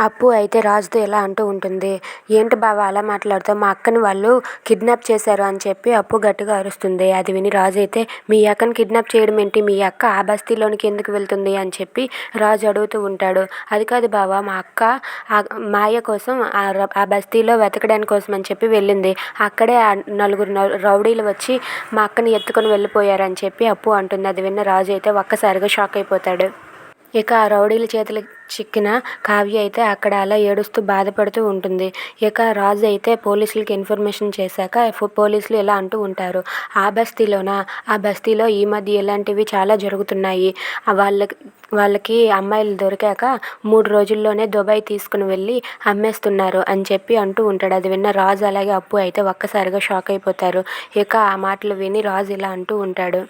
అప్పు అయితే రాజుతో ఇలా అంటూ ఉంటుంది? ఏంటి బావ అలా మాట్లాడుతావు? మా అక్కని వాళ్ళు కిడ్నాప్ చేశారు అని చెప్పి అప్పు గట్టిగా అరుస్తుంది. అది విని రాజు అయితే మీ అక్కని కిడ్నాప్ చేయడం ఏంటి? మీ అక్క ఆ బస్తీలోనికి ఎందుకు వెళ్తుంది? అని చెప్పి రాజు అడుగుతూ ఉంటాడు. అది కాదు బావ మా అక్క మాయ కోసం ఆ ఆ బస్తీలో వెతకడానికి కోసం అని చెప్పి వెళ్ళింది. అక్కడే ఆ నలుగురు నలు- రౌడీలు వచ్చి మా అక్కని ఎత్తుకొని వెళ్ళిపోయారని చెప్పి అప్పు అంటుంది. అది విన్న రాజు అయితే ఒక్కసారిగా షాక్ అయిపోతాడు. ఇక ఆ రౌడీల చేతులకు చిక్కిన కావ్య అయితే అక్కడ అలా ఏడుస్తూ బాధపడుతూ ఉంటుంది. ఇక రాజు అయితే పోలీసులకి ఇన్ఫర్మేషన్ చేశాక పోలీసులు ఇలా అంటూ ఉంటారు. ఆ బస్తీలోనా? ఆ బస్తీలో ఈ మధ్య ఇలాంటివి చాలా జరుగుతున్నాయి. వాళ్ళకి వాళ్ళకి అమ్మాయిలు దొరికాక మూడు రోజుల్లోనే దుబాయ్ తీసుకుని వెళ్ళి అమ్మేస్తున్నారు అని చెప్పి అంటూ ఉంటాడు. అది విన్న రాజు అలాగే అప్పు అయితే ఒక్కసారిగా షాక్ అయిపోతారు. ఇక ఆ మాటలు విని రాజు ఇలా అంటూ ఉంటాడు.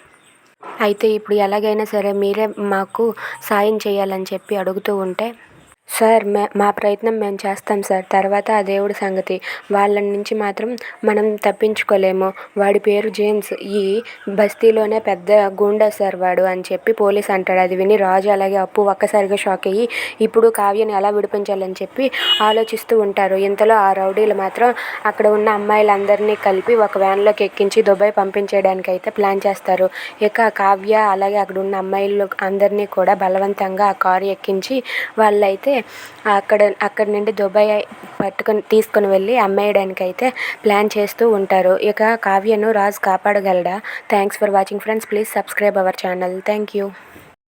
అయితే ఇప్పుడు ఎలాగైనా సరే మీరే మాకు సాయం చేయాలని చెప్పి అడుగుతూ ఉంటే సార్ మే మా ప్రయత్నం మేము చేస్తాం సార్. తర్వాత ఆ దేవుడి సంగతి. వాళ్ళ నుంచి మాత్రం మనం తప్పించుకోలేము. వాడి పేరు జేమ్స్. ఈ బస్తీలోనే పెద్ద గూండా సార్ వాడు అని చెప్పి పోలీస్ అంటాడు. అది విని రాజు అలాగే అప్పు ఒక్కసారిగా షాక్ అయ్యి ఇప్పుడు కావ్యని ఎలా విడిపించాలని చెప్పి ఆలోచిస్తూ ఉంటారు. ఇంతలో ఆ రౌడీలు మాత్రం అక్కడ ఉన్న అమ్మాయిలందరినీ కలిపి ఒక వ్యాన్లోకి ఎక్కించి దుబాయ్ పంపించేయడానికి అయితే ప్లాన్ చేస్తారు. ఇక కావ్య అలాగే అక్కడ ఉన్న అమ్మాయిలు అందరినీ కూడా బలవంతంగా ఆ కారు ఎక్కించి వాళ్ళైతే అక్కడ అక్కడ నుండి దుబాయ్ పట్టుకొని తీసుకొని వెళ్ళి అమ్మేయడానికి అయితే ప్లాన్ చేస్తూ ఉంటారు. ఇక కావ్యను Raju కాపాడగలడా? Thanks for watching friends please subscribe our channel thank you